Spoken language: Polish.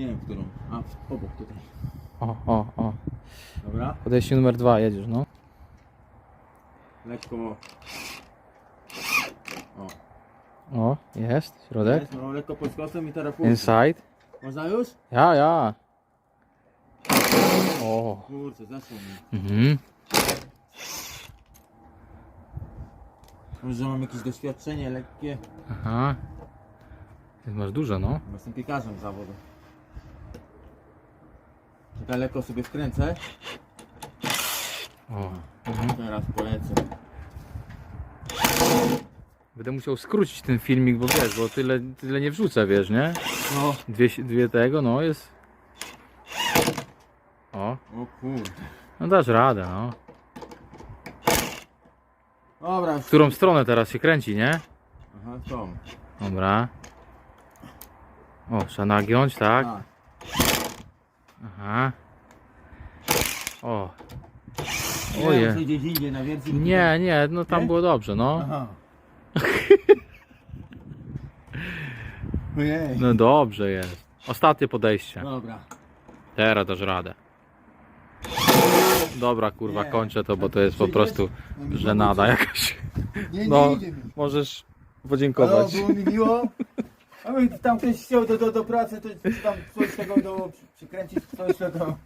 Nie wiem, którą. A, obok tutaj. O, o, o. Dobra. Podejście numer dwa, jedziesz, no. Lekko. O. O, jest, środek. Jest, no, lekko pod skosem i teraz pół. Inside. Można już? Ja, ja. O. Kurczę, zeszło mi. Mhm. Może mam jakieś doświadczenie lekkie. Aha. Ty masz dużo, no. Jestem piekarzem zawodu. Lekko sobie wkręcę. O. Teraz polecę. Będę musiał skrócić ten filmik, bo wiesz, bo tyle, tyle nie wrzucę, wiesz, nie? No. Dwie, dwie tego, no jest. O, O kurde. no dasz radę, no. Dobra, W którą stronę teraz się kręci, nie? Aha, tą. Dobra. O, trzeba nagiąć, tak? A, Aha. O. Oje. muszę gdzieś indziej na więcej. Nie, nie, no tam Nie? było dobrze, no. Aha. Ojej. No dobrze jest. Ostatnie podejście. Dobra. Teraz dasz radę. Dobra, kurwa, Nie. kończę to, bo to jest po Przyjdziesz? prostu No mi żenada jakaś. Nie, nie No, idzie mi. możesz podziękować. było mi miło. A my tam ktoś chciał do, do, do pracy, to tam coś tego do, przykręcić, coś tego.